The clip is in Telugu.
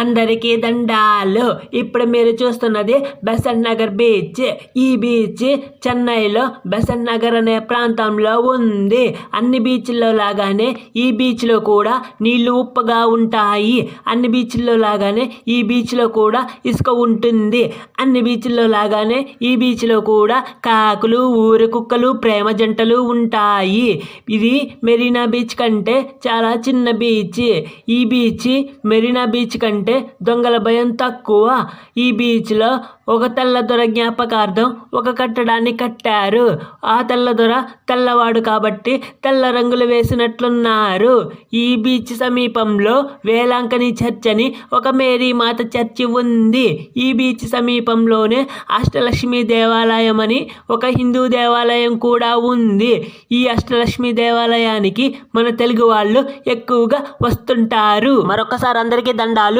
అందరికీ దండాలు. ఇప్పుడు మీరు చూస్తున్నది బెసంట్ నగర్ బీచ్. ఈ బీచ్ చెన్నైలో బెసంట్ నగర్ అనే ప్రాంతంలో ఉంది. అన్ని బీచ్ల్లో లాగానే ఈ బీచ్లో కూడా నీళ్ళు ఉప్పగా ఉంటాయి. అన్ని బీచ్ల్లో లాగానే ఈ బీచ్లో కూడా ఇసుక ఉంటుంది. అన్ని బీచ్ల్లో లాగానే ఈ బీచ్లో కూడా కాకులు ఊరి కుక్కలు ప్రేమ జంటలు ఉంటాయి. ఇది మెరీనా బీచ్ కంటే చాలా చిన్న బీచ్. ఈ బీచ్ మెరీనా బీచ్ కంటే దొంగల భయం తక్కువ. ఈ బీచ్లో ఒక తెల్లదొర జ్ఞాపకార్థం ఒక కట్టడాన్ని కట్టారు. ఆ తెల్లదొర తెల్లవాడు కాబట్టి తెల్ల రంగులు వేసినట్లున్నారు. ఈ బీచ్ సమీపంలో వేలాంకని చర్చ్ అని ఒక మేరీ మాత చర్చి ఉంది. ఈ బీచ్ సమీపంలోనే అష్టలక్ష్మి దేవాలయం అని ఒక హిందూ దేవాలయం కూడా ఉంది. ఈ అష్టలక్ష్మి దేవాలయానికి మన తెలుగు వాళ్ళు ఎక్కువగా వస్తుంటారు. మరొకసారి అందరికీ దండాలు.